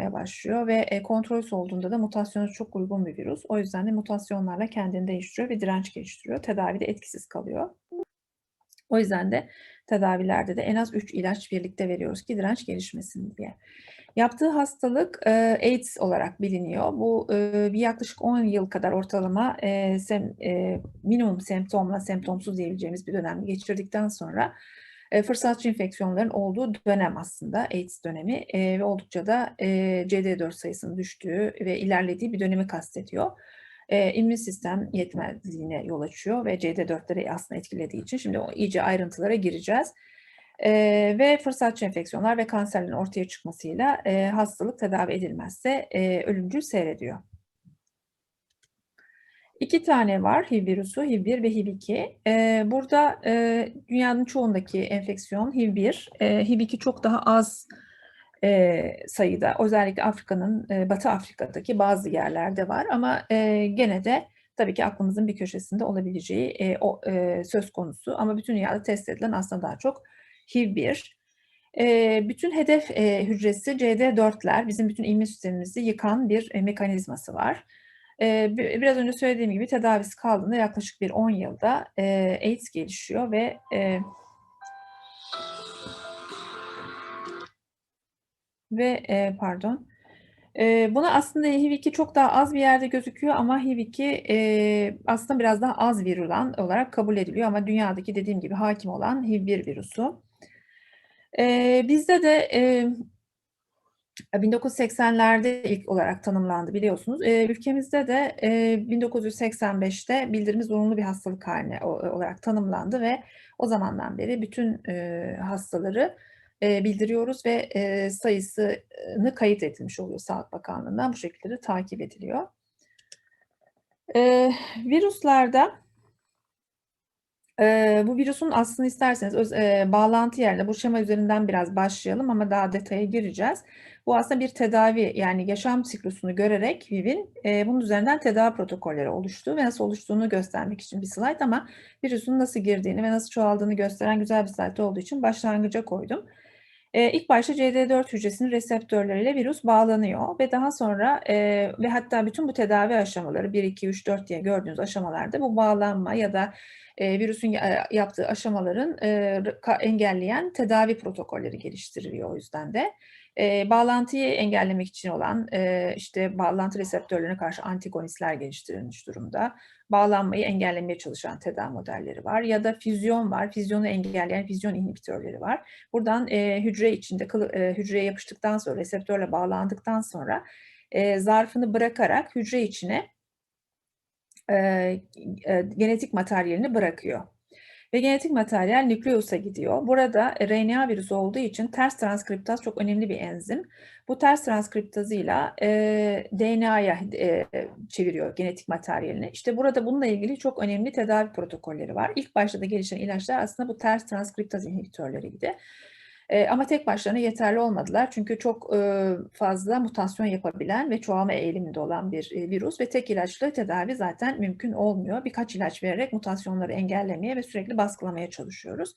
almaya başlıyor ve e, kontrol olduğunda da mutasyona çok uygun bir virüs. O yüzden de mutasyonlarla kendini değiştiriyor ve direnç geliştiriyor. Tedavide etkisiz kalıyor. O yüzden de tedavilerde de en az 3 ilaç birlikte veriyoruz ki direnç gelişmesin diye. Yaptığı hastalık e, AIDS olarak biliniyor. Bu e, bir yaklaşık 10 yıl kadar ortalama e, minimum semptomla semptomsuz diyebileceğimiz bir dönem geçirdikten sonra e, fırsatçı enfeksiyonların olduğu dönem aslında AIDS dönemi e, ve oldukça da e, CD4 sayısının düştüğü ve ilerlediği bir dönemi kastediyor. E, immün sistem yetmezliğine yol açıyor ve CD4'leri aslında etkilediği için şimdi iyice ayrıntılara gireceğiz. E, ve fırsatçı enfeksiyonlar ve kanserlerin ortaya çıkmasıyla e, hastalık tedavi edilmezse e, ölümcül seyrediyor. İki tane var HIV virüsü, HIV1 ve HIV2. Ee, burada e, dünyanın çoğundaki enfeksiyon HIV1, e, HIV2 çok daha az e, sayıda. Özellikle Afrika'nın, e, Batı Afrika'daki bazı yerlerde var ama e, gene de tabii ki aklımızın bir köşesinde olabileceği e, o e, söz konusu. Ama bütün dünyada test edilen aslında daha çok HIV1. E, bütün hedef e, hücresi CD4'ler, bizim bütün immün sistemimizi yıkan bir e, mekanizması var. Biraz önce söylediğim gibi tedavisi kaldığında yaklaşık bir 10 yılda AIDS gelişiyor ve ve pardon buna aslında HIV2 çok daha az bir yerde gözüküyor ama HIV2 aslında biraz daha az virülan olarak kabul ediliyor ama dünyadaki dediğim gibi hakim olan HIV1 virüsü. bizde de 1980'lerde ilk olarak tanımlandı biliyorsunuz. E, ülkemizde de e, 1985'te bildirimi zorunlu bir hastalık haline olarak tanımlandı ve o zamandan beri bütün e, hastaları e, bildiriyoruz ve e, sayısını kayıt edilmiş oluyor Sağlık Bakanlığı'ndan. Bu şekilde de takip ediliyor. E, virüslerde e, bu virüsün aslını isterseniz öz, e, bağlantı yerine bu şema üzerinden biraz başlayalım ama daha detaya gireceğiz. Bu aslında bir tedavi yani yaşam siklusunu görerek VIV'in e, bunun üzerinden tedavi protokolleri oluştu ve nasıl oluştuğunu göstermek için bir slide ama virüsün nasıl girdiğini ve nasıl çoğaldığını gösteren güzel bir slide olduğu için başlangıca koydum. E, ilk başta CD4 hücresinin reseptörleriyle virüs bağlanıyor ve daha sonra e, ve hatta bütün bu tedavi aşamaları 1, 2, 3, 4 diye gördüğünüz aşamalarda bu bağlanma ya da e, virüsün yaptığı aşamaların e, engelleyen tedavi protokolleri geliştiriliyor o yüzden de. E, bağlantıyı engellemek için olan e, işte bağlantı reseptörlerine karşı antigonistler geliştirilmiş durumda. Bağlanmayı engellemeye çalışan tedavi modelleri var ya da füzyon var. Füzyonu engelleyen füzyon inhibitörleri var. Buradan e, hücre içinde e, hücreye yapıştıktan sonra reseptörle bağlandıktan sonra e, zarfını bırakarak hücre içine e, e, genetik materyalini bırakıyor. Ve genetik materyal nükleosa gidiyor. Burada RNA virüsü olduğu için ters transkriptaz çok önemli bir enzim. Bu ters transkriptazıyla e, DNA'ya e, çeviriyor genetik materyalini. İşte burada bununla ilgili çok önemli tedavi protokolleri var. İlk başta da gelişen ilaçlar aslında bu ters transkriptaz inhibitörleriydi. E, ama tek başlarına yeterli olmadılar. Çünkü çok e, fazla mutasyon yapabilen ve çoğalma eğiliminde olan bir e, virüs ve tek ilaçlı tedavi zaten mümkün olmuyor. Birkaç ilaç vererek mutasyonları engellemeye ve sürekli baskılamaya çalışıyoruz.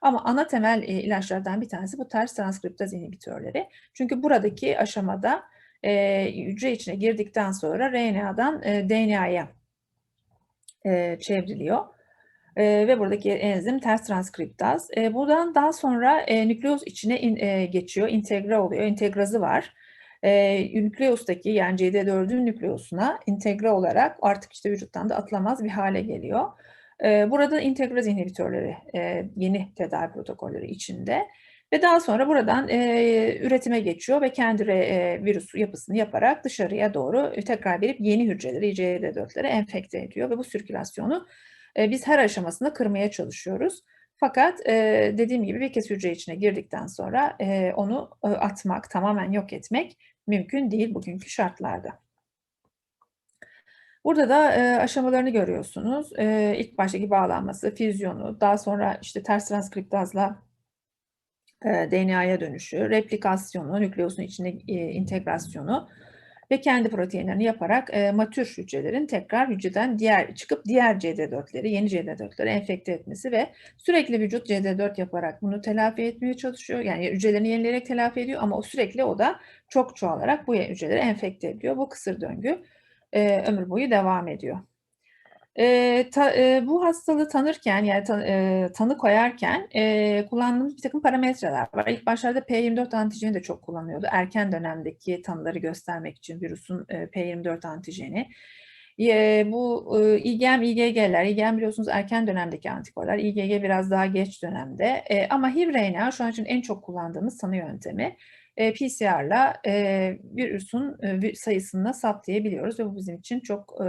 Ama ana temel e, ilaçlardan bir tanesi bu ters transkriptaz inhibitörleri. Çünkü buradaki aşamada e, hücre içine girdikten sonra RNA'dan e, DNA'ya e, çevriliyor. E, ve buradaki enzim ters transkriptaz. E, buradan daha sonra e, nükleus içine in, e, geçiyor, integre oluyor, integrazı var. E, nükleustaki yani CD4'ün nükleusuna integre olarak artık işte vücuttan da atılamaz bir hale geliyor. E, burada integraz inhibitörleri e, yeni tedavi protokolleri içinde. Ve daha sonra buradan e, üretime geçiyor ve kendi e, virüs yapısını yaparak dışarıya doğru tekrar verip yeni hücreleri, CD4'leri enfekte ediyor ve bu sirkülasyonu biz her aşamasında kırmaya çalışıyoruz. Fakat dediğim gibi bir kez hücre içine girdikten sonra onu e, atmak, tamamen yok etmek mümkün değil bugünkü şartlarda. Burada da aşamalarını görüyorsunuz. E, ilk baştaki bağlanması, füzyonu, daha sonra işte ters transkriptazla DNA'ya dönüşü, replikasyonu, nükleosun içine integrasyonu, ve kendi proteinlerini yaparak e, matür hücrelerin tekrar hücreden diğer çıkıp diğer CD4'leri, yeni CD4'leri enfekte etmesi ve sürekli vücut CD4 yaparak bunu telafi etmeye çalışıyor. Yani hücrelerini yenileyerek telafi ediyor ama o sürekli o da çok çoğalarak bu hücreleri enfekte ediyor. Bu kısır döngü e, ömür boyu devam ediyor. E, ta, e, bu hastalığı tanırken yani ta, e, tanı koyarken e, kullandığımız bir takım parametreler var. İlk başlarda P24 antijeni de çok kullanıyordu. Erken dönemdeki tanıları göstermek için virüsün e, P24 antijeni. E, bu e, IgM, IgG'ler, IgM biliyorsunuz erken dönemdeki antikorlar, IgG biraz daha geç dönemde. E, ama HIV-RNA şu an için en çok kullandığımız tanı yöntemi. E, PCR'la e, virüsün e, sayısını saptayabiliyoruz ve bu bizim için çok e,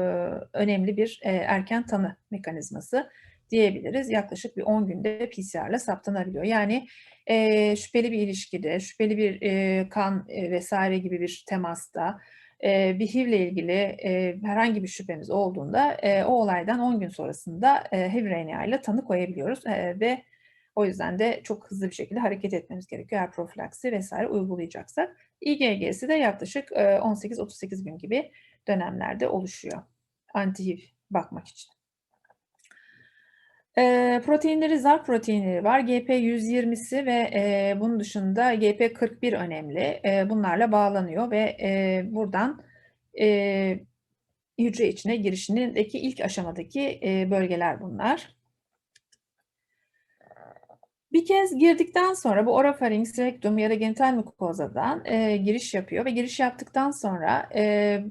önemli bir e, erken tanı mekanizması diyebiliriz. Yaklaşık bir 10 günde PCR'la saptanabiliyor. Yani e, şüpheli bir ilişkide, şüpheli bir e, kan e, vesaire gibi bir temasta, e, bir HIV ile ilgili e, herhangi bir şüphemiz olduğunda e, o olaydan 10 gün sonrasında e, HIV RNA ile tanı koyabiliyoruz e, ve o yüzden de çok hızlı bir şekilde hareket etmemiz gerekiyor eğer profilaksi vesaire uygulayacaksak. IgG'si de yaklaşık 18-38 gün gibi dönemlerde oluşuyor. Anti-HIV bakmak için. E, proteinleri, zar proteinleri var. GP120'si ve e, bunun dışında GP41 önemli. E, bunlarla bağlanıyor ve e, buradan e, hücre içine girişindeki ilk aşamadaki e, bölgeler bunlar. Bir kez girdikten sonra bu orofarinks, rektum ya da genital mukozadan e, giriş yapıyor ve giriş yaptıktan sonra e,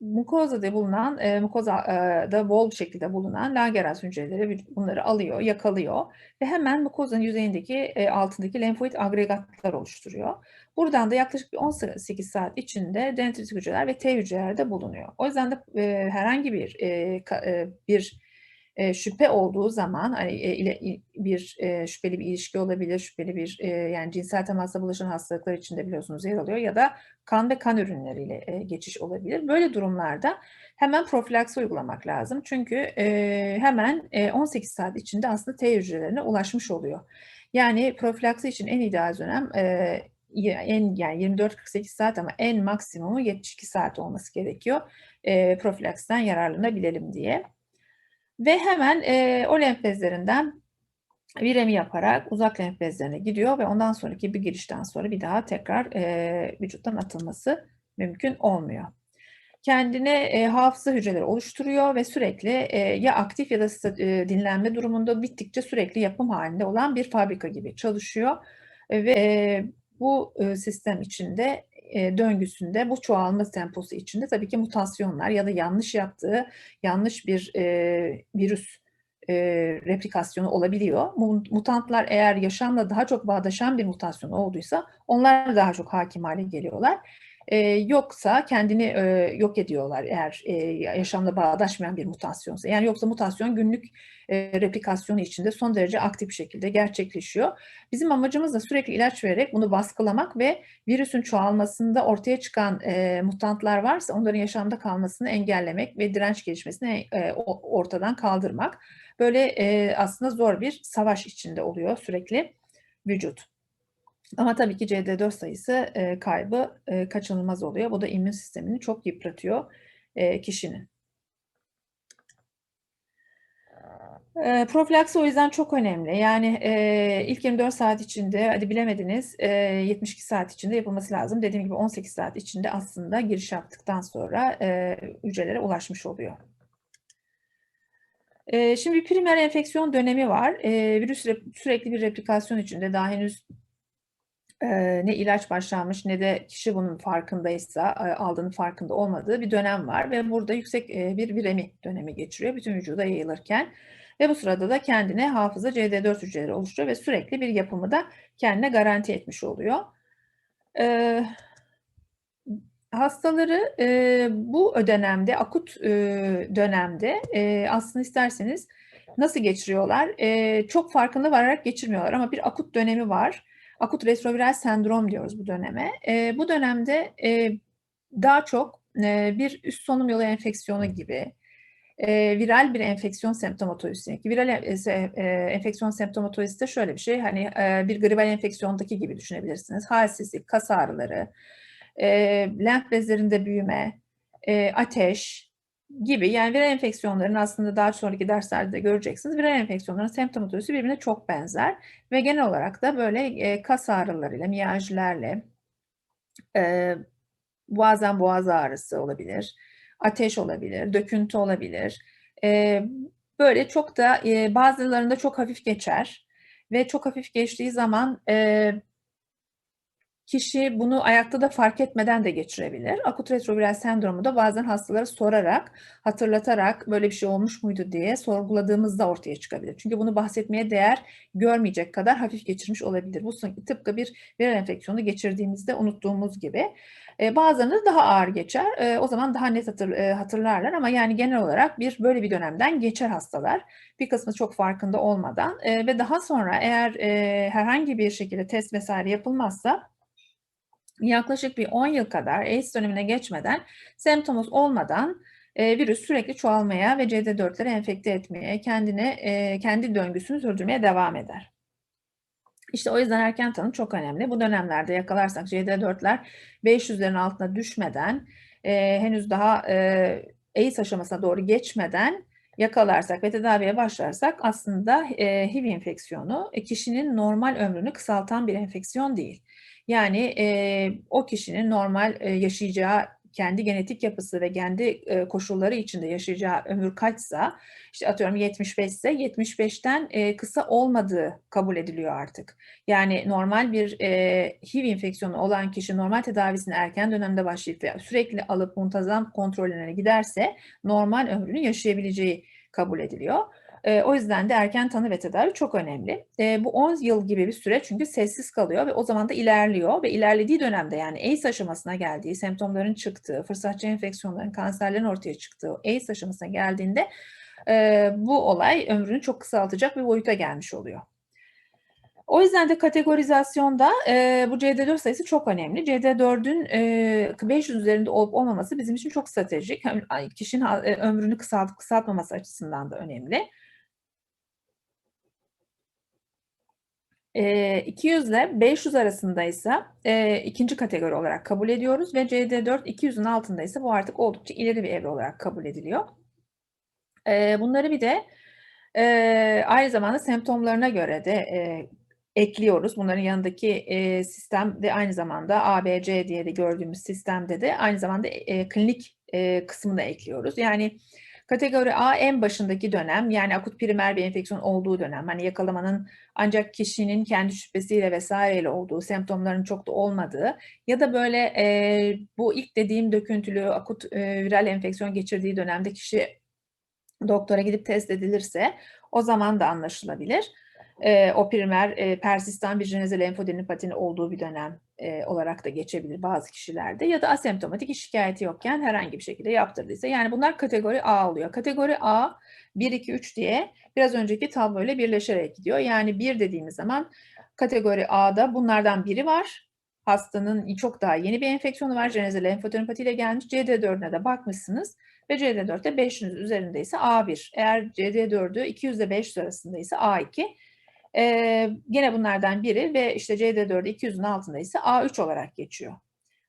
mukozada bulunan, e, mukozada bol bir şekilde bulunan Langerhans hücreleri bunları alıyor, yakalıyor ve hemen mukozanın yüzeyindeki e, altındaki lenfoid agregatlar oluşturuyor. Buradan da yaklaşık bir 18 saat içinde dendritik hücreler ve T hücreler de bulunuyor. O yüzden de e, herhangi bir e, ka, e, bir şüphe olduğu zaman hani e, ile bir şüpheli bir ilişki olabilir, şüpheli bir yani cinsel temasla bulaşan hastalıklar içinde biliyorsunuz yer alıyor ya da kan ve kan ürünleriyle e, geçiş olabilir. Böyle durumlarda hemen profilaksi uygulamak lazım. Çünkü hemen e, 18 saat içinde aslında T hücrelerine ulaşmış oluyor. Yani profilaksi için en ideal dönem en yani 24-48 saat ama en maksimumu 72 saat olması gerekiyor. E, profilaksiden yararlanabilelim diye. Ve hemen e, o lenf bezlerinden viremi yaparak uzak lenf bezlerine gidiyor ve ondan sonraki bir girişten sonra bir daha tekrar e, vücuttan atılması mümkün olmuyor. Kendine e, hafıza hücreleri oluşturuyor ve sürekli e, ya aktif ya da e, dinlenme durumunda bittikçe sürekli yapım halinde olan bir fabrika gibi çalışıyor. E, ve e, bu e, sistem içinde döngüsünde bu çoğalma temposu içinde tabii ki mutasyonlar ya da yanlış yaptığı yanlış bir e, virüs e, replikasyonu olabiliyor. Mutantlar eğer yaşamla daha çok bağdaşan bir mutasyon olduysa onlar daha çok hakim hale geliyorlar. E, yoksa kendini e, yok ediyorlar eğer e, yaşamla bağdaşmayan bir mutasyonsa. Yani yoksa mutasyon günlük e, replikasyonu içinde son derece aktif bir şekilde gerçekleşiyor. Bizim amacımız da sürekli ilaç vererek bunu baskılamak ve virüsün çoğalmasında ortaya çıkan e, mutantlar varsa onların yaşamda kalmasını engellemek ve direnç gelişmesini e, ortadan kaldırmak. Böyle e, aslında zor bir savaş içinde oluyor sürekli vücut. Ama tabii ki CD4 sayısı e, kaybı e, kaçınılmaz oluyor. Bu da immün sistemini çok yıpratıyor e, kişinin. E, profilaksi o yüzden çok önemli. Yani e, ilk 24 saat içinde, hadi bilemediniz e, 72 saat içinde yapılması lazım. Dediğim gibi 18 saat içinde aslında giriş yaptıktan sonra e, hücrelere ulaşmış oluyor. E, şimdi primer enfeksiyon dönemi var. E, virüs sürekli bir replikasyon içinde daha henüz e, ne ilaç başlanmış ne de kişi bunun farkındaysa e, aldığının farkında olmadığı bir dönem var ve burada yüksek e, bir viremi dönemi geçiriyor bütün vücuda yayılırken ve bu sırada da kendine hafıza CD4 hücreleri oluşturuyor ve sürekli bir yapımı da kendine garanti etmiş oluyor. E, hastaları e, bu dönemde akut e, dönemde e, aslında isterseniz nasıl geçiriyorlar? E, çok farkında vararak geçirmiyorlar ama bir akut dönemi var akut retroviral sendrom diyoruz bu döneme. E, bu dönemde e, daha çok e, bir üst solunum yolu enfeksiyonu gibi e, viral bir enfeksiyon semptomatolojisi. Viral e, e, enfeksiyon semptomatolojisi de şöyle bir şey. Hani e, bir gribal enfeksiyondaki gibi düşünebilirsiniz. Halsizlik, kas ağrıları, e, lenf bezlerinde büyüme, e, ateş gibi yani viral enfeksiyonların aslında daha sonraki derslerde göreceksiniz. Viral enfeksiyonların semptomatolojisi birbirine çok benzer ve genel olarak da böyle e, kas ağrılarıyla, miyajlarla, e, bazen boğaz ağrısı olabilir, ateş olabilir, döküntü olabilir. E, böyle çok da e, bazılarında çok hafif geçer ve çok hafif geçtiği zaman e, kişi bunu ayakta da fark etmeden de geçirebilir. Akut retroviral sendromu da bazen hastalara sorarak, hatırlatarak böyle bir şey olmuş muydu diye sorguladığımızda ortaya çıkabilir. Çünkü bunu bahsetmeye değer görmeyecek kadar hafif geçirmiş olabilir. Bu tıpkı bir viral enfeksiyonu geçirdiğimizde unuttuğumuz gibi. E, bazılarında daha ağır geçer. E, o zaman daha net hatır, e, hatırlarlar ama yani genel olarak bir böyle bir dönemden geçer hastalar. Bir kısmı çok farkında olmadan e, ve daha sonra eğer herhangi bir şekilde test vesaire yapılmazsa yaklaşık bir 10 yıl kadar AIDS dönemine geçmeden semptomuz olmadan e, virüs sürekli çoğalmaya ve CD4'leri enfekte etmeye, kendine e, kendi döngüsünü sürdürmeye devam eder. İşte o yüzden erken tanı çok önemli. Bu dönemlerde yakalarsak CD4'ler 500'lerin altına düşmeden, e, henüz daha e, AIDS aşamasına doğru geçmeden yakalarsak ve tedaviye başlarsak aslında e, HIV enfeksiyonu e, kişinin normal ömrünü kısaltan bir enfeksiyon değil. Yani e, o kişinin normal e, yaşayacağı kendi genetik yapısı ve kendi e, koşulları içinde yaşayacağı ömür kaçsa, işte atıyorum 75 ise 75'ten e, kısa olmadığı kabul ediliyor artık. Yani normal bir e, HIV enfeksiyonu olan kişi normal tedavisini erken dönemde başlayıp sürekli alıp muntazam kontrollerine giderse normal ömrünü yaşayabileceği kabul ediliyor. E, o yüzden de erken tanı ve tedavi çok önemli. E, bu 10 yıl gibi bir süre çünkü sessiz kalıyor ve o zaman da ilerliyor ve ilerlediği dönemde yani AIDS aşamasına geldiği, semptomların çıktığı, fırsatçı enfeksiyonların, kanserlerin ortaya çıktığı AIDS aşamasına geldiğinde e, bu olay ömrünü çok kısaltacak bir boyuta gelmiş oluyor. O yüzden de kategorizasyonda e, bu CD4 sayısı çok önemli. CD4'ün e, 500 üzerinde olup olmaması bizim için çok stratejik. Kişinin ömrünü kısalt, kısaltmaması açısından da önemli. 200 ile 500 arasındaysa e, ikinci kategori olarak kabul ediyoruz ve CD4 200'ün altındaysa bu artık oldukça ileri bir evre olarak kabul ediliyor. E, bunları bir de e, aynı zamanda semptomlarına göre de e, ekliyoruz. Bunların yanındaki e, sistem de aynı zamanda ABC diye de gördüğümüz sistemde de aynı zamanda e, klinik e, kısmını ekliyoruz. Yani Kategori A en başındaki dönem. Yani akut primer bir enfeksiyon olduğu dönem. Hani yakalamanın ancak kişinin kendi şüphesiyle vesaireyle olduğu, semptomların çok da olmadığı ya da böyle e, bu ilk dediğim döküntülü akut e, viral enfeksiyon geçirdiği dönemde kişi doktora gidip test edilirse o zaman da anlaşılabilir. E, o primer e, persistan bir jeneze lenfodenipatini olduğu bir dönem e, olarak da geçebilir bazı kişilerde ya da asemptomatik hiç şikayeti yokken herhangi bir şekilde yaptırdıysa. Yani bunlar kategori A oluyor. Kategori A 1, 2, 3 diye biraz önceki tabloyla birleşerek gidiyor. Yani 1 dediğimiz zaman kategori A'da bunlardan biri var. Hastanın çok daha yeni bir enfeksiyonu var. Jeneze lenfodenipati ile gelmiş. CD4'üne de bakmışsınız ve CD4'te 500 üzerindeyse A1. Eğer CD4'ü 200 ile 500 arasındaysa A2. Ee, gene bunlardan biri ve işte CD4'ü 200'ün altında ise A3 olarak geçiyor.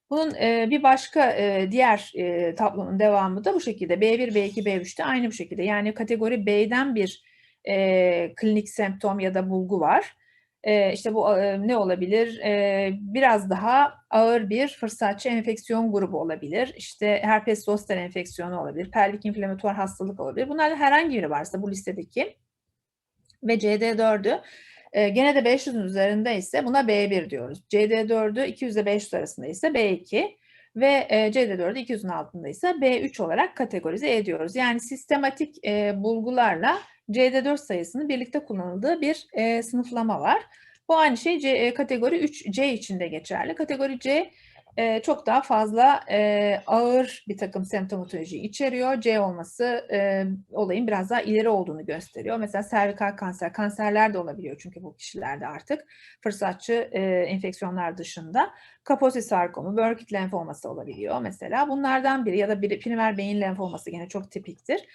Bunun e, bir başka e, diğer e, tablonun devamı da bu şekilde. B1, B2, B3'te aynı bu şekilde. Yani kategori B'den bir e, klinik semptom ya da bulgu var. E, işte bu e, ne olabilir? E, biraz daha ağır bir fırsatçı enfeksiyon grubu olabilir. İşte herpes zoster enfeksiyonu olabilir. Pelvik inflamatuar hastalık olabilir. Bunlardan herhangi biri varsa bu listedeki ve CD4'ü e, gene de 500'ün üzerinde ise buna B1 diyoruz. CD4'ü 200 ile 500 arasında ise B2 ve e, CD4'ü 200'ün altında ise B3 olarak kategorize ediyoruz. Yani sistematik e, bulgularla CD4 sayısının birlikte kullanıldığı bir e, sınıflama var. Bu aynı şey C, e, kategori 3C içinde geçerli. Kategori C e, çok daha fazla e, ağır bir takım semptomatoloji içeriyor. C olması e, olayın biraz daha ileri olduğunu gösteriyor. Mesela servikal kanser, kanserler de olabiliyor çünkü bu kişilerde artık fırsatçı e, enfeksiyonlar dışında. Kaposi sarkomu, Burkitt lenfoması olabiliyor mesela. Bunlardan biri ya da biri primer beyin lenfoması gene çok tipiktir.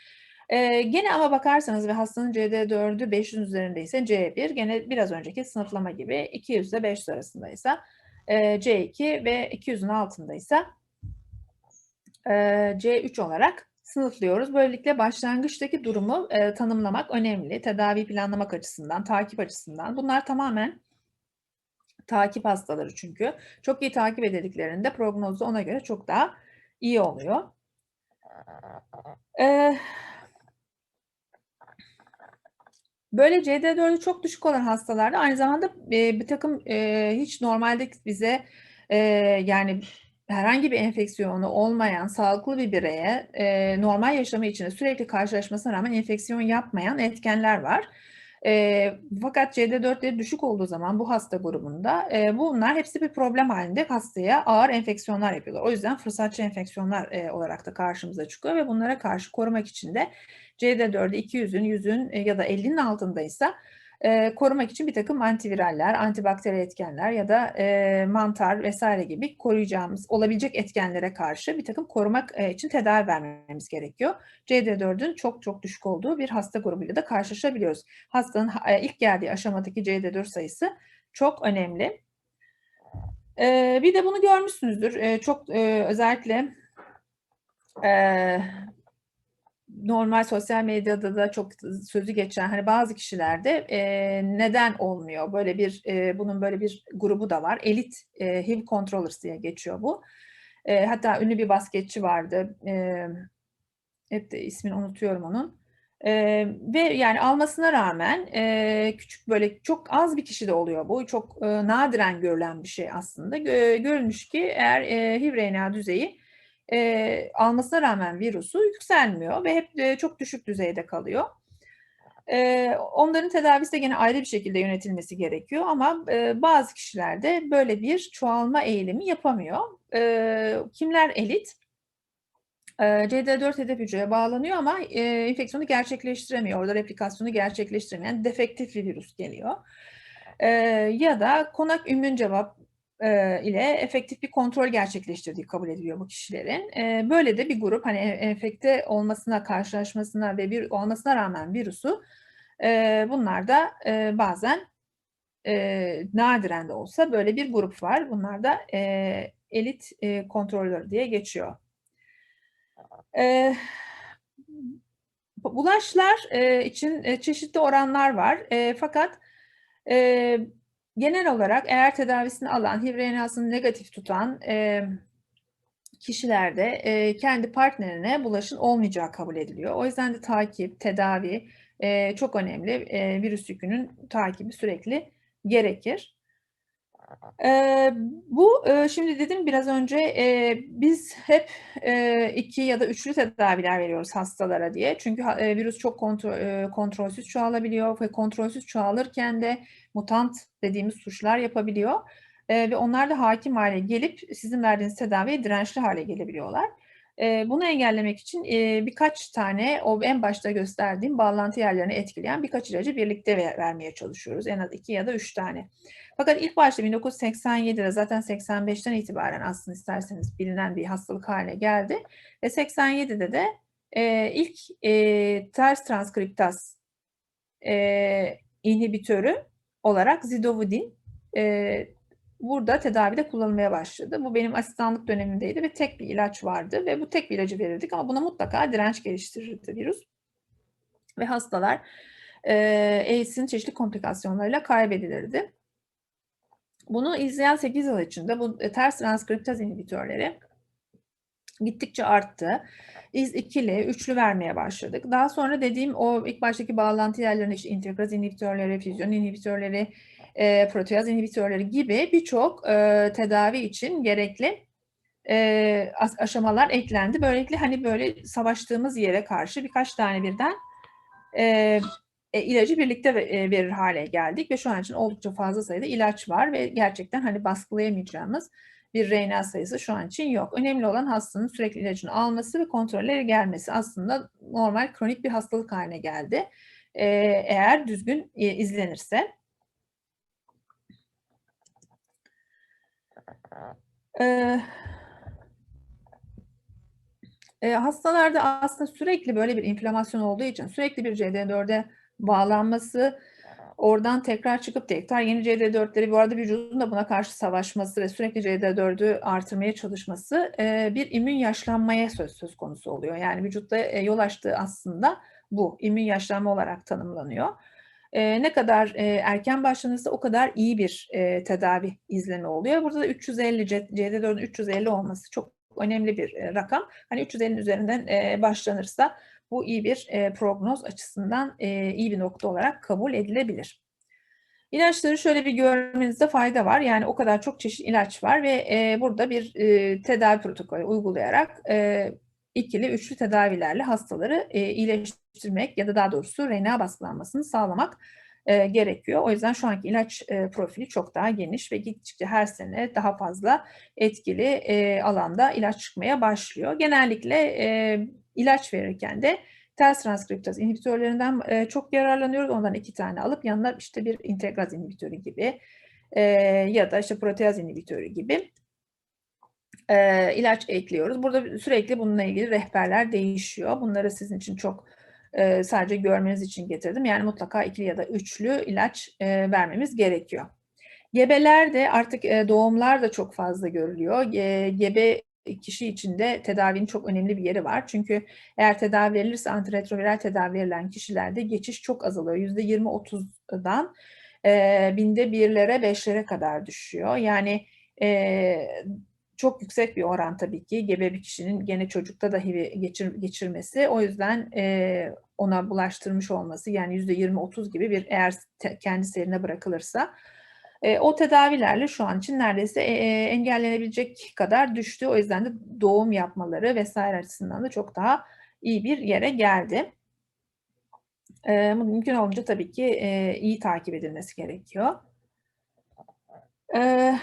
Ee, gene ama bakarsanız ve hastanın CD4'ü 500 üzerindeyse C1, gene biraz önceki sınıflama gibi 200 ile 500 arasındaysa e, C2 ve 200'ün altındaysa e, C3 olarak sınıflıyoruz. Böylelikle başlangıçtaki durumu e, tanımlamak önemli. Tedavi planlamak açısından, takip açısından. Bunlar tamamen takip hastaları çünkü. Çok iyi takip edildiklerinde prognozu ona göre çok daha iyi oluyor. Ee, böyle CD4'ü çok düşük olan hastalarda aynı zamanda e, bir takım e, hiç normalde bize e, yani herhangi bir enfeksiyonu olmayan sağlıklı bir bireye normal yaşamı içinde sürekli karşılaşmasına rağmen enfeksiyon yapmayan etkenler var. E, fakat CD4'leri düşük olduğu zaman bu hasta grubunda e, bunlar hepsi bir problem halinde hastaya ağır enfeksiyonlar yapıyorlar. O yüzden fırsatçı enfeksiyonlar e, olarak da karşımıza çıkıyor ve bunlara karşı korumak için de CD4'ü 200'ün, 100'ün e, ya da 50'nin altındaysa e, korumak için bir takım antiviraller, antibakteri etkenler ya da e, mantar vesaire gibi koruyacağımız olabilecek etkenlere karşı bir takım korumak e, için tedavi vermemiz gerekiyor. CD4'ün çok çok düşük olduğu bir hasta grubuyla da karşılaşabiliyoruz. Hastanın e, ilk geldiği aşamadaki CD4 sayısı çok önemli. E, bir de bunu görmüşsünüzdür. E, çok e, özellikle e, normal sosyal medyada da çok sözü geçen hani bazı kişilerde e, neden olmuyor? Böyle bir e, bunun böyle bir grubu da var. Elit e, HIV controllers diye geçiyor bu. E, hatta ünlü bir basketçi vardı. E, hep de ismini unutuyorum onun. E, ve yani almasına rağmen e, küçük böyle çok az bir kişi de oluyor bu. Çok e, nadiren görülen bir şey aslında. E, görülmüş ki eğer e, HIV RNA düzeyi e, almasına rağmen virüsü yükselmiyor ve hep e, çok düşük düzeyde kalıyor. E, onların tedavisi de yine ayrı bir şekilde yönetilmesi gerekiyor ama e, bazı kişilerde böyle bir çoğalma eğilimi yapamıyor. E, kimler elit? E, CD4 hedef hücreye bağlanıyor ama e, enfeksiyonu gerçekleştiremiyor. Orada replikasyonu gerçekleştiremeyen defektif bir virüs geliyor. E, ya da konak immün cevap ile efektif bir kontrol gerçekleştirdiği kabul ediliyor bu kişilerin. Böyle de bir grup hani enfekte olmasına, karşılaşmasına ve bir olmasına rağmen virüsü bunlar da bazen nadiren de olsa böyle bir grup var. Bunlar da elit kontrolör diye geçiyor. Bulaşlar için çeşitli oranlar var. Fakat genel olarak eğer tedavisini alan, HIV RNA'sını negatif tutan e, kişilerde e, kendi partnerine bulaşın olmayacağı kabul ediliyor. O yüzden de takip, tedavi e, çok önemli. E, virüs yükünün takibi sürekli gerekir. E, bu e, şimdi dedim biraz önce e, biz hep e, iki ya da üçlü tedaviler veriyoruz hastalara diye. Çünkü e, virüs çok kontrol, e, kontrolsüz çoğalabiliyor ve kontrolsüz çoğalırken de mutant dediğimiz suçlar yapabiliyor. E, ve onlar da hakim hale gelip sizin verdiğiniz tedaviye dirençli hale gelebiliyorlar. E, bunu engellemek için birkaç tane o en başta gösterdiğim bağlantı yerlerini etkileyen birkaç ilacı birlikte ver, vermeye çalışıyoruz. En az iki ya da üç tane. Fakat ilk başta 1987'de zaten 85'ten itibaren aslında isterseniz bilinen bir hastalık haline geldi. Ve 87'de de ilk ters transkriptaz e, inhibitörü olarak zidovudin burada tedavide kullanılmaya başladı. Bu benim asistanlık dönemindeydi ve tek bir ilaç vardı ve bu tek bir ilacı verirdik ama buna mutlaka direnç geliştirirdi virüs. Ve hastalar e, AIDS'in çeşitli komplikasyonlarıyla kaybedilirdi. Bunu izleyen 8 yıl içinde bu ters transkriptaz inhibitörleri gittikçe arttı. İz ikili, üçlü vermeye başladık. Daha sonra dediğim o ilk baştaki bağlantı yerlerine işte integraz inhibitörleri, füzyon inhibitörleri, e, proteaz inhibitörleri gibi birçok e, tedavi için gerekli e, aşamalar eklendi. Böylelikle hani böyle savaştığımız yere karşı birkaç tane birden e, e, ilacı birlikte e, verir hale geldik ve şu an için oldukça fazla sayıda ilaç var ve gerçekten hani baskılayamayacağımız bir RNA sayısı şu an için yok. Önemli olan hastanın sürekli ilacını alması ve kontrolleri gelmesi. Aslında normal kronik bir hastalık haline geldi. Ee, eğer düzgün e, izlenirse. Ee, e, hastalarda aslında sürekli böyle bir inflamasyon olduğu için sürekli bir CD4'e bağlanması Oradan tekrar çıkıp tekrar yeni CD4'leri bu arada vücudun da buna karşı savaşması ve sürekli CD4'ü artırmaya çalışması e, bir immün yaşlanmaya söz söz konusu oluyor. Yani vücutta e, yol açtığı aslında bu immün yaşlanma olarak tanımlanıyor. E, ne kadar e, erken başlanırsa o kadar iyi bir e, tedavi izlemi oluyor. Burada da 350 CD4'ün 350 olması çok önemli bir e, rakam. Hani 350'nin üzerinden başlanırsa bu iyi bir prognoz açısından iyi bir nokta olarak kabul edilebilir. İlaçları şöyle bir görmenizde fayda var. Yani o kadar çok çeşit ilaç var ve burada bir tedavi protokolü uygulayarak ikili, üçlü tedavilerle hastaları e, iyileştirmek ya da daha doğrusu RNA baskılanmasını sağlamak e, gerekiyor. O yüzden şu anki ilaç e, profili çok daha geniş ve gittikçe her sene daha fazla etkili e, alanda ilaç çıkmaya başlıyor. Genellikle e, ilaç verirken de ters transkriptaz inhibitörlerinden e, çok yararlanıyoruz. Ondan iki tane alıp yanına işte bir integraz inhibitörü gibi e, ya da işte proteaz inhibitörü gibi e, ilaç ekliyoruz. Burada sürekli bununla ilgili rehberler değişiyor. Bunları sizin için çok e, sadece görmeniz için getirdim. Yani mutlaka ikili ya da üçlü ilaç e, vermemiz gerekiyor. Gebeler de artık e, doğumlar da çok fazla görülüyor. E, gebe kişi için de tedavinin çok önemli bir yeri var. Çünkü eğer tedavi verilirse antiretroviral tedavi verilen kişilerde geçiş çok azalıyor. %20-30'dan e, binde birlere, beşlere kadar düşüyor. Yani e, çok yüksek bir oran tabii ki gebe bir kişinin gene çocukta da HIV geçir, geçirmesi. O yüzden e, ona bulaştırmış olması yani %20-30 gibi bir eğer te, kendisi eline bırakılırsa e, o tedavilerle şu an için neredeyse e, e, engellenebilecek kadar düştü. O yüzden de doğum yapmaları vesaire açısından da çok daha iyi bir yere geldi. E, mümkün olunca tabii ki e, iyi takip edilmesi gerekiyor. E,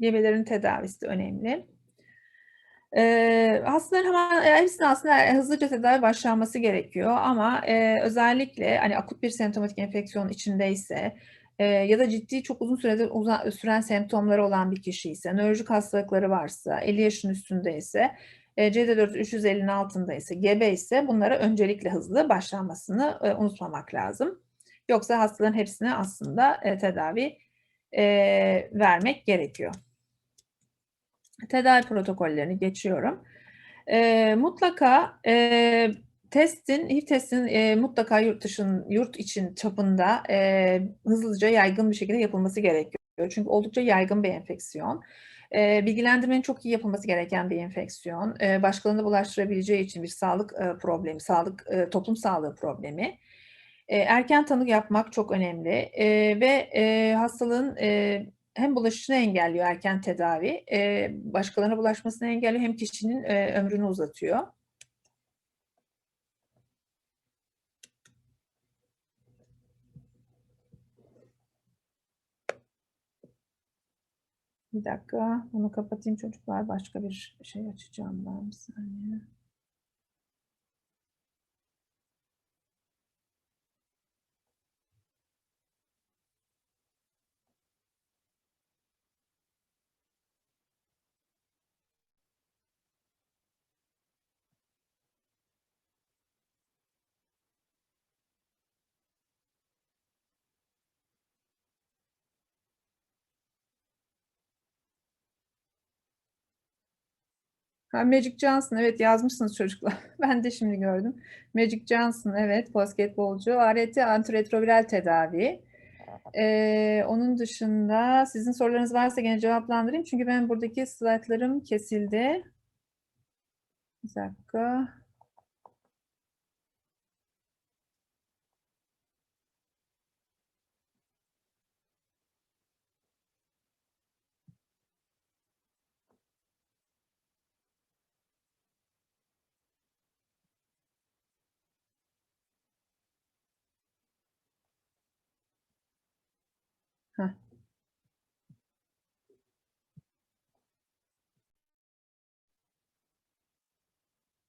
gebelerin tedavisi de önemli. E, hastaların hemen hepsinin aslında hızlıca tedavi başlanması gerekiyor ama e, özellikle hani akut bir semptomatik enfeksiyon içindeyse e, ya da ciddi çok uzun süredir uzun, süren semptomları olan bir kişi ise, nörolojik hastalıkları varsa, 50 yaşın üstündeyse, e, CD4 350'nin altındaysa, gebe ise bunlara öncelikle hızlı başlanmasını e, unutmamak lazım. Yoksa hastaların hepsine aslında e, tedavi e, vermek gerekiyor. Tedavi protokollerini geçiyorum. E, mutlaka e, testin, HIV testin e, mutlaka yurt dışın, yurt için çapında e, hızlıca yaygın bir şekilde yapılması gerekiyor. Çünkü oldukça yaygın bir enfeksiyon. E, bilgilendirmenin çok iyi yapılması gereken bir enfeksiyon. E, başkalarına bulaştırabileceği için bir sağlık e, problemi, sağlık e, toplum sağlığı problemi. E, erken tanı yapmak çok önemli e, ve e, hastalığın e, hem bulaşışını engelliyor erken tedavi, e, başkalarına bulaşmasını engelliyor hem kişinin e, ömrünü uzatıyor. Bir dakika, bunu kapatayım çocuklar. Başka bir şey açacağım ben bir saniye. Ha, Magic Johnson evet yazmışsınız çocuklar. Ben de şimdi gördüm. Magic Johnson evet basketbolcu. ART antiretroviral tedavi. Ee, onun dışında sizin sorularınız varsa gene cevaplandırayım. Çünkü ben buradaki slaytlarım kesildi. Bir dakika. Heh.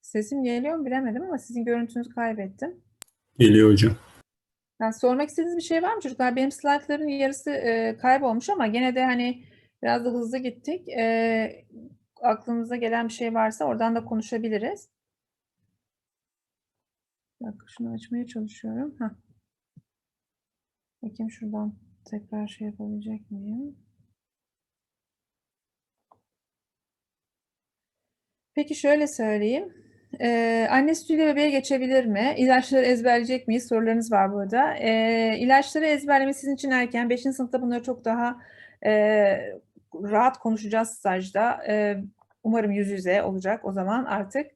Sesim geliyor mu bilemedim ama sizin görüntünüzü kaybettim. Geliyor hocam. Yani sormak istediğiniz bir şey var mı çocuklar? Benim slaytların yarısı e, kaybolmuş ama gene de hani biraz da hızlı gittik. E, aklınıza gelen bir şey varsa oradan da konuşabiliriz. Bir dakika şunu açmaya çalışıyorum. Heh. Bakayım şuradan tekrar şey yapabilecek miyim? Peki şöyle söyleyeyim. Ee, anne sütüyle bebeğe geçebilir mi? İlaçları ezberleyecek miyiz? Sorularınız var burada. Ee, ilaçları ezberleme sizin için erken. 5. sınıfta bunları çok daha e, rahat konuşacağız stajda. Ee, umarım yüz yüze olacak o zaman artık.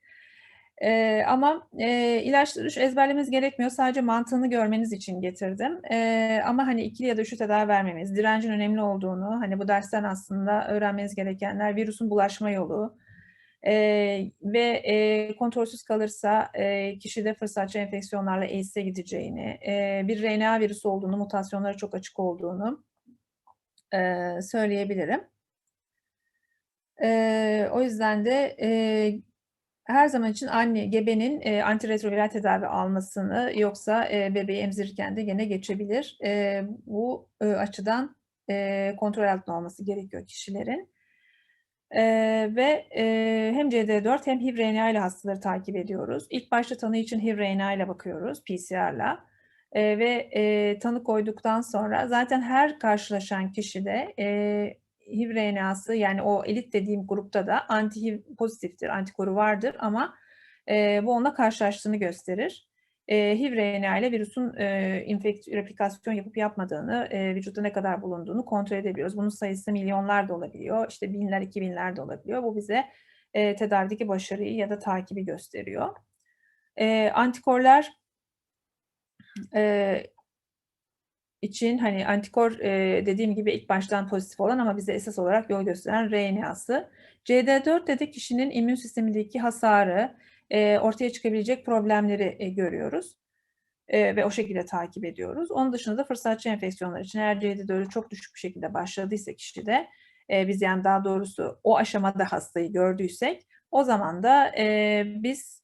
Ee, ama e, ilaçları ezberlemeniz gerekmiyor. Sadece mantığını görmeniz için getirdim. Ee, ama hani ikili ya da üçlü tedavi vermemiz, direncin önemli olduğunu, hani bu dersten aslında öğrenmeniz gerekenler, virüsün bulaşma yolu, ee, ve e, kontrolsüz kalırsa e, kişide fırsatçı enfeksiyonlarla AIDS'e gideceğini, e, bir RNA virüsü olduğunu, mutasyonlara çok açık olduğunu e, söyleyebilirim. E, o yüzden de e, her zaman için anne, gebenin e, antiretroviral tedavi almasını yoksa e, bebeği emzirirken de gene geçebilir. E, bu e, açıdan e, kontrol altında olması gerekiyor kişilerin. Ee, ve e, hem CD4 hem HIV RNA ile hastaları takip ediyoruz. İlk başta tanı için HIV RNA ile bakıyoruz PCR'la. Ee, ve e, tanı koyduktan sonra zaten her karşılaşan kişide e, HIV RNA'sı yani o elit dediğim grupta da anti-HIV pozitiftir, antikoru vardır ama e, bu onunla karşılaştığını gösterir e, HIV RNA ile virüsün e, infekt replikasyon yapıp yapmadığını, e, vücutta ne kadar bulunduğunu kontrol edebiliyoruz. Bunun sayısı milyonlar da olabiliyor, işte binler, iki binler de olabiliyor. Bu bize e, tedavideki başarıyı ya da takibi gösteriyor. E, antikorlar e, için hani antikor e, dediğim gibi ilk baştan pozitif olan ama bize esas olarak yol gösteren RNA'sı. CD4 dedik kişinin immün sistemindeki hasarı, e, ortaya çıkabilecek problemleri e, görüyoruz. E, ve o şekilde takip ediyoruz. Onun dışında da fırsatçı enfeksiyonlar için eğer CD4'ü çok düşük bir şekilde başladıysa kişide, biz yani daha doğrusu o aşamada hastayı gördüysek, o zaman da biz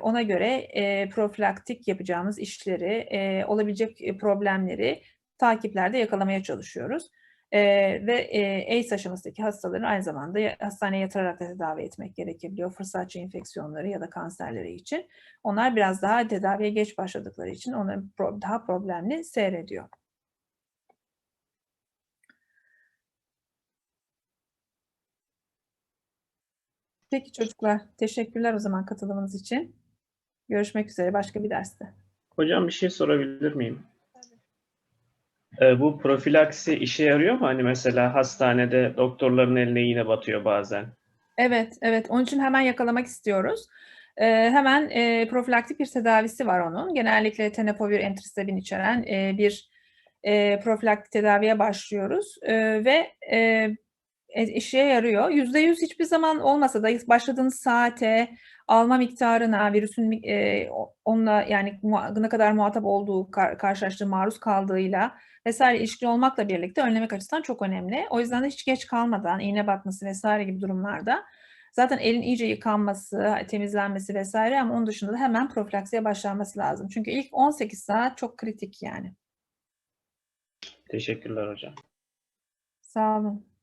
ona göre profilaktik yapacağımız işleri, olabilecek problemleri takiplerde yakalamaya çalışıyoruz. E, ve e, AIDS aşamasındaki hastaların aynı zamanda hastaneye yatırarak da tedavi etmek gerekebiliyor. Fırsatçı enfeksiyonları ya da kanserleri için. Onlar biraz daha tedaviye geç başladıkları için onların pro daha problemli seyrediyor. Peki çocuklar, teşekkürler o zaman katılımınız için. Görüşmek üzere başka bir derste. Hocam bir şey sorabilir miyim? Ee, bu profilaksi işe yarıyor mu? Hani mesela hastanede doktorların eline iğne batıyor bazen. Evet, evet. Onun için hemen yakalamak istiyoruz. Ee, hemen e, profilaktik bir tedavisi var onun. Genellikle tenofovir entristabin içeren e, bir e, profilaktik tedaviye başlıyoruz. E, ve e, işe yarıyor. Yüzde yüz hiçbir zaman olmasa da başladığınız saate, alma miktarına, virüsün e, onunla yani ne kadar muhatap olduğu, kar, karşılaştığı, maruz kaldığıyla vesaire ilişkili olmakla birlikte önlemek açısından çok önemli. O yüzden de hiç geç kalmadan iğne batması vesaire gibi durumlarda zaten elin iyice yıkanması, temizlenmesi vesaire ama onun dışında da hemen profilaksiye başlanması lazım. Çünkü ilk 18 saat çok kritik yani. Teşekkürler hocam. Sağ olun.